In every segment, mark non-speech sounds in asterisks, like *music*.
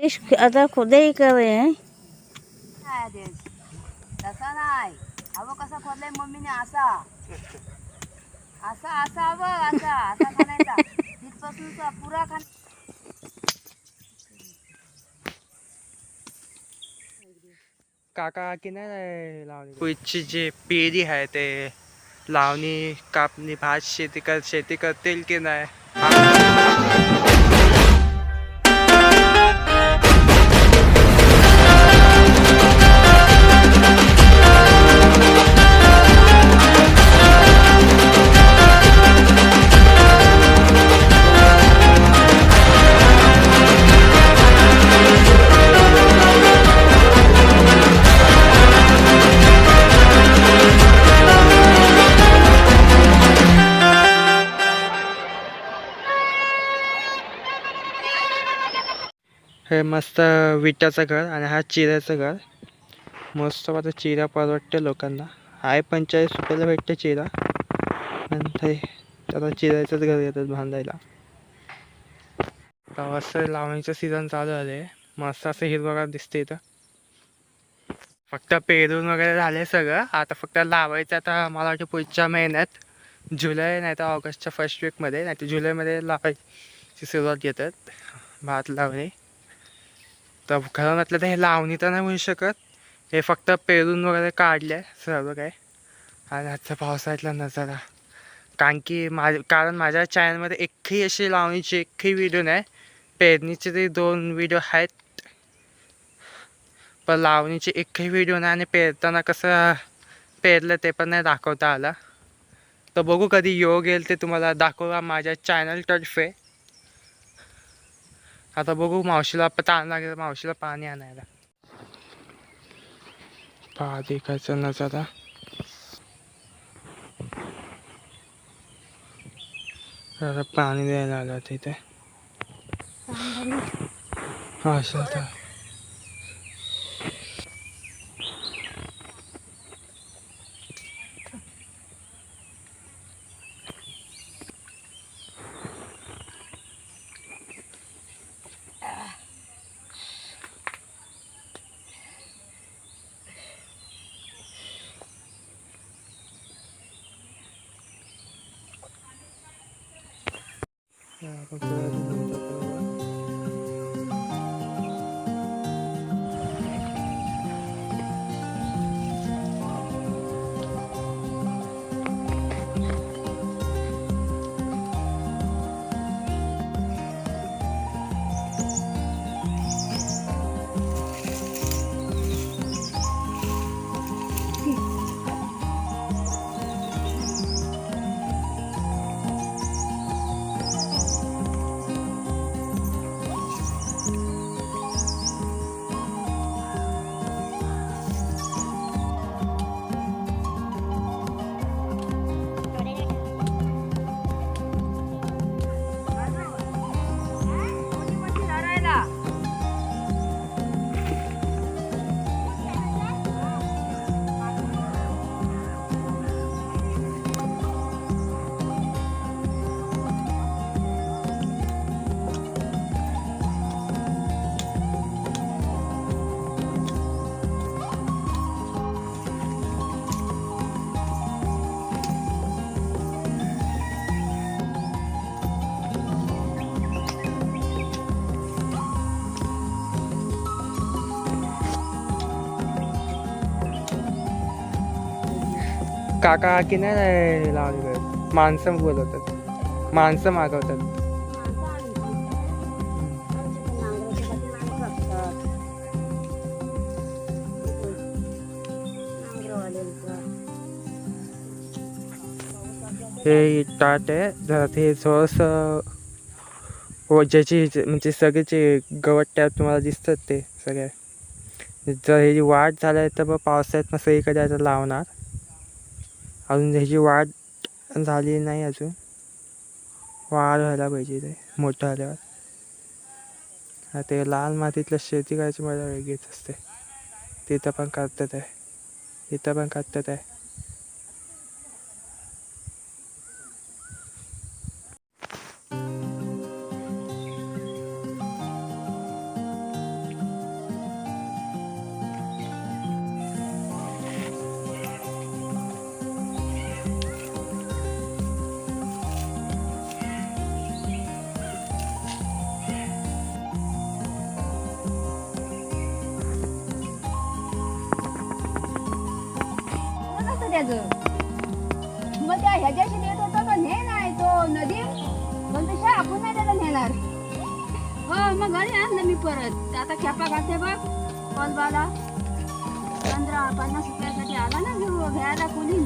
आता खुदाई कर रहे हैं। नाही आदेश तसा नाही। अव कसा खोदलाय मम्मीने असा असा असा अव असा असा खाण्याचा तिथपासून पुरा खा काका की नाही लावणी जी पिढी आहे ते लावणी कापणी भात शेती कर शेती करतील की नाही? हे मस्त विटाचं घर आणि हा चिऱ्याचं घर. मस्त आता चिरा परवडते लोकांना. आहे पंचेचाळीस रुपयाला भेटते चिरा नंतर त्याला चिरायचंच घर येतात बांधायला. असं लावणीचं सीझन चालू आहे मस्त असं हिरवगार दिसते इथं. फक्त पेरून वगैरे झाले सगळं. आता फक्त लावायचं आता मला वाटतं पुढच्या महिन्यात. जुलै नाही तर ऑगस्टच्या फर्स्ट वीकमध्ये नाही तर जुलैमध्ये लावायची सुरुवात येतात भात लावणे. तर खरं म्हटलं तर हे लावणी तर नाही म्हणू शकत. हे फक्त पेरून वगैरे काढले सर्व काय आणि आजचा पावसाळ्यातला नजारा. कारण की मा कारण माझ्या चॅनलमध्ये एकही अशी लावणीची एकही व्हिडिओ नाही. पेरणीचे तरी दोन व्हिडिओ आहेत. पण लावणीचे एकही व्हिडिओ नाही आणि पेरताना कसं पेरलं ते पण नाही दाखवता आला. तर बघू कधी योग येईल ते तुम्हाला दाखवा. माझ्या चॅनलतर्फे आता बघू मावशीला ताण लागेल मावशीला पाणी आणायला. पहा देखायचं नजारा जरा पाणी द्यायला आलं तिथे असं तर Ja, काका की नाही लावली माणसं बोलवतात. माणसं मागवतात हे ताट आहे. जरा ते थोडंसं ज्याची म्हणजे सगळेचे गवत टॅप तुम्हाला दिसतात ते सगळे जर ह्याची वाढ झाली तर मग पावसाळ्यात मग सगळीकडे आता लावणार. अजून ह्याची वाढ झाली नाही अजून. वाढ व्हायला पाहिजे ते मोठं झाल्यावर. ते लाल मातीतलं शेती करायची मजा वेगळीच असते. तिथं पण करतात आहे. तिथं पण करतात आहे. त्याचं मग त्या ह्याच्याशी नेत होता पण हे नाही तो नदी. पण तशा आपण नाही त्याला नेणार. हो मग घरी आणलं मी परत. आता खेपा घालते बघ. कॉलबाला पंधरा पन्नास रुपयासाठी आला ना घेऊ घ्यायला कोणी.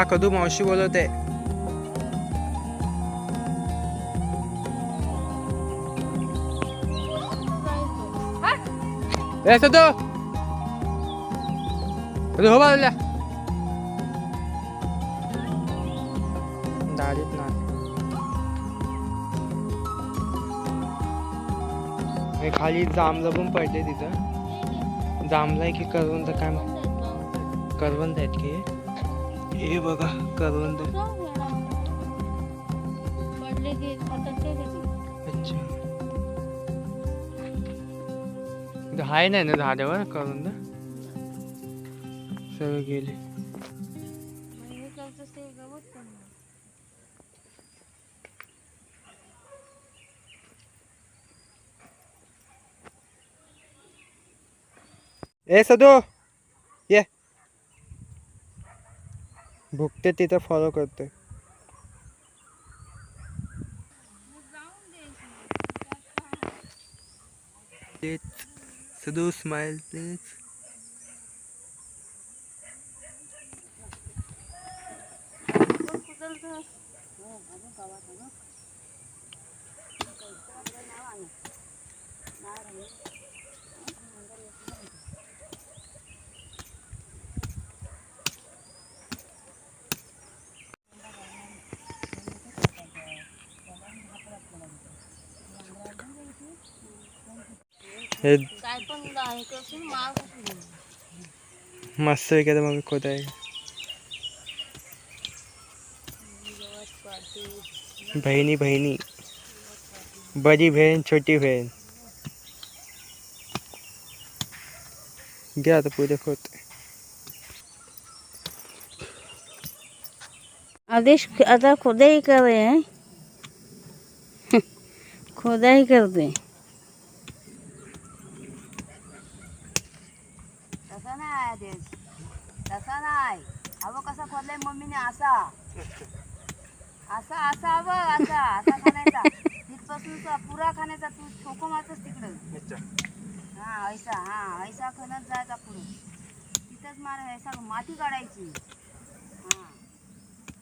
जा कदू मावशी बोलवते ए सदू हो बाजूला दाढीत ना हे खाली जांभलं पण पडले तिथं जांभलाय की करवंद काय मा- करवंद आहेत की हे? हे बघा करवंद पडले की आता ते देते. अच्छा हाय नाही ना झाडावर करवंद सगळं गेले हे. ए सदू भुकते तिथं फॉलो तेच सदू स्माइल प्लीज़ हे हे. मस्त वगैरे मग खोत आहे. बहिणी बहिणी. बड़ी बहीण छोटी बहीण घ्या आता पुढे खोत आदेश आता खुदाई कर रहे हैं खुदाई करते. *laughs* आदेश तसा नाही. अहो कसा खोदलाय मम्मीने असा असा असा बघ असा असा खाण्याचा. तिथपासून पुरा खाण्याचा तू ठोको मारतोस तिकडं. हा ऐसा हा ऐसा खणत जायचा पुढे. तिथंच मार ऐसा माती काढायची. हा.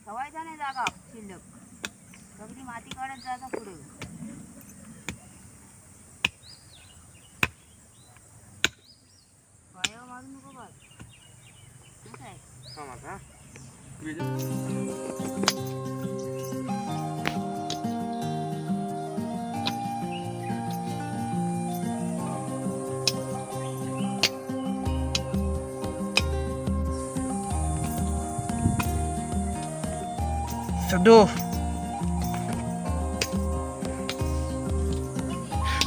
ठेवायचा नाही जागा शिल्लक. सगळी माती काढत जायचा पुढे. मारू नको बघ काय सदू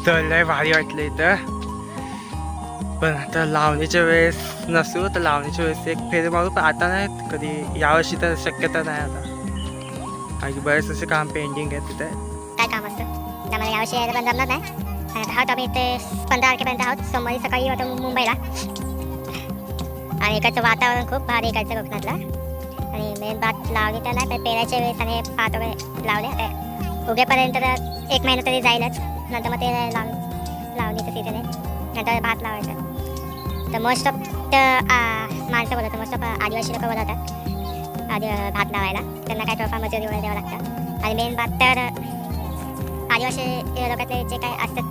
तर लय भारी वाटलं इथं पण आता लावणीच्या वेळेस नसू तर लावणीच्या वेळेस एक फेरी मारू पण आता नाही कधी यावर्षी तर शक्यता नाही आता. आणि बरेच असे काम पेंडिंग आहे तिथे. काय काम असतं? त्यामुळे यावर्षी यायला पण जमणार नाही. आहोत आम्ही इथे पंधरा तारखेपर्यंत आहोत. सोमवारी सकाळी येतो मुंबईला. आणि इकडचं वातावरण खूप भारी इकडचं कोकणातलं. आणि मेन बात लावली तर नाही पण पेरायच्या वेळेस आणि पात वगैरे लावले. आता उगेपर्यंत तर एक महिना तरी जाईलच. नंतर मग ते लावणी लावणीचं सीझन आहे. नंतर भात लावायचं. तर मोस्ट ऑफ माणसं बोलतात मोस्ट ऑफ आदिवासी लोक बोलवतात आधी भात लावायला. त्यांना काय थोडंफार मजुरी वगैरे द्यावं लागतं. आणि मेन बात तर आदिवासी लोकातले जे काय असतात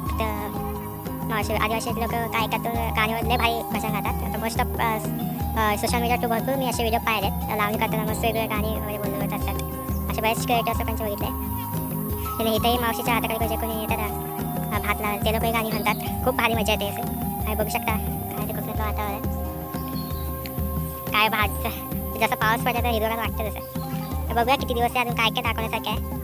मावशी आदिवासी लोक काय करतो गाण्यावरले भाई भाषा गातात तर मोस्ट ऑफ सोशल मीडिया टू भरपूर मी असे व्हिडिओ पाहिले. लावणी करताना मस्त वेगवेगळे गाणी वगैरे बोलत असतात. असे बरेच क्रिएटर्स लोकांचे बघितले. इथेही मावशीच्या हाताकडे कोणी येतात भात लावायला ते लोकही गाणी म्हणतात. खूप भारी मजा येते असे. काय बघू शकता. काय ते कोकणातलं वातावरण. काय भात. जसं पाऊस पडला तर हिरवगार वाटतं तसं. तर बघूया किती दिवस आहे अजून काय काय दाखवण्यासारखं आहे.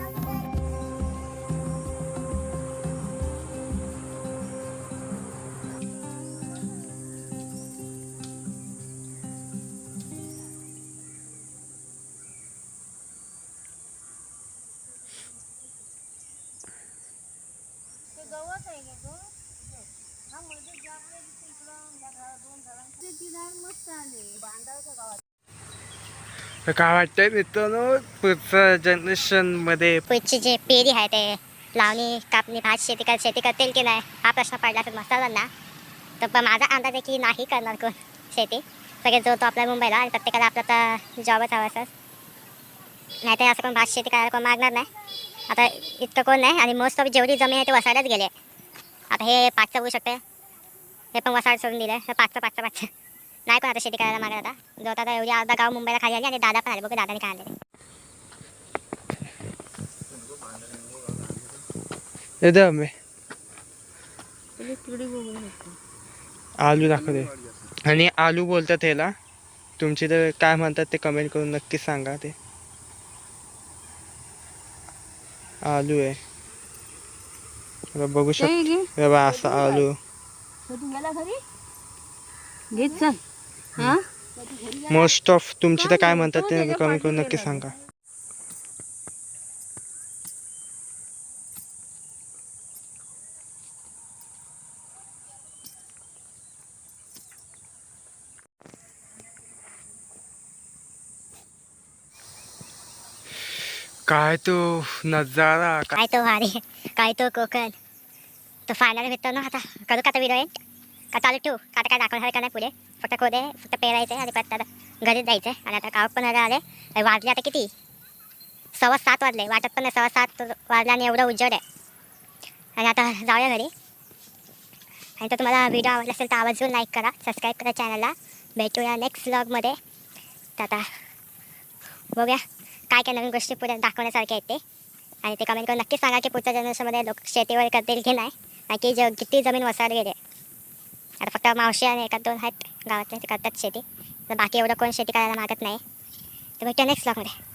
तर काय वाटतंय मित्रांनो? पुढचं जनरेशनमध्ये पुढची जे पेरी आहे ते लावणी कापणी भात शेती कर शेती करतील की नाही हा प्रश्न पडला तर मसाल्यांना. तर पण माझा अंदाज आहे की नाही करणार कोण शेती? सगळे जो तो आपल्या मुंबईला आणि प्रत्येकाला आपला तर जॉबच हवा असं नाही तर असं कोण भात शेती करायला कोण मागणार नाही. आता इतकं कोण नाही आणि मोस्ट ऑफ जेवढी जमीन आहे ते वसायलाच गेले आता हे पाचचं होऊ शकते. हे पण वसाड सोडून दिलं हे पाचचं पाचचं पाचचं नाही कोण आता शेती करायला मागणार आता. जो आता एवढी अर्धा गाव मुंबईला खाली आली आणि दादा पण आले. बघू दादाने काय येते शकतो आलू दाखवते आणि आलू बोलतात ह्याला. तुमची तर काय म्हणतात ते कमेंट करून नक्की सांगा ते. आलू आहे. बघू शकतो. असा आलू. घेत चल. हा? मोस्ट ऑफ तुमची तर काय म्हणतात ते कमेंट करून नक्की सांगा. काय तो नजारा काय तो भारी काय तो कोकण. तो फायनल मित्रांनो आता. करू का आता व्हिडिओ का चालू ठेवू? का आता काय दाखवणार का नाही पुढे? फक्त खोदे फक्त पेरायचे आणि परत आता घरीच जायचं. आणि आता गावात पण आले. वाजले आता किती? सव्वा सात वाजले. वाटत पण नाही सव्वा सात वाजले आणि एवढं उजेड आहे. आणि आता जाऊया घरी. आणि तर तुम्हाला व्हिडिओ आवडला असेल तर आवाजून लाईक करा सबस्क्राईब करा चॅनलला भेटूया नेक्स्ट व्लॉगमध्ये तर आता बघूया काय काय नवीन गोष्टी पुढे दाखवण्यासारख्या आहेत ते. आणि ते कमेंट करून नक्की सांगा की पुढच्या जनरेशनमध्ये लोक शेतीवर करतील की नाही. आणि की ज किती जमीन वसाड गेले आता फक्त मावशी आणि एखाद दोन आहेत गावातले ते करतात शेती. तर बाकी एवढं कोण शेती करायला मागत नाही. तर भेटूया नेक्स्ट ब्लॉगमध्ये